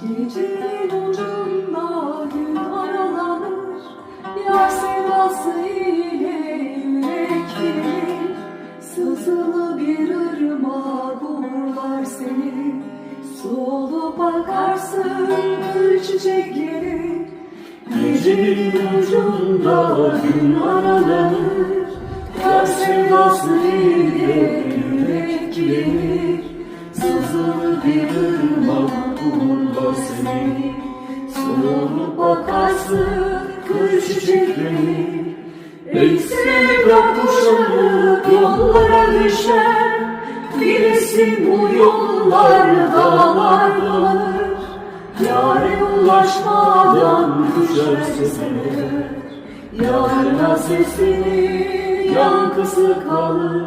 Gecenin ucunda gün aralanır Yar sevası ile Sızılı bir ırmak seni Solup akarsın gül çiçekleri Gecenin ucunda gün Sızılı bir ırmak uğurlar seni Su olup akarsın gül çiçekleri Eksik kuşanıp yollara düşer Bilirsin bu yollar dağlar dolanır Yâre ulaşmadan düşer sesine Yarına sesini yankısı kalır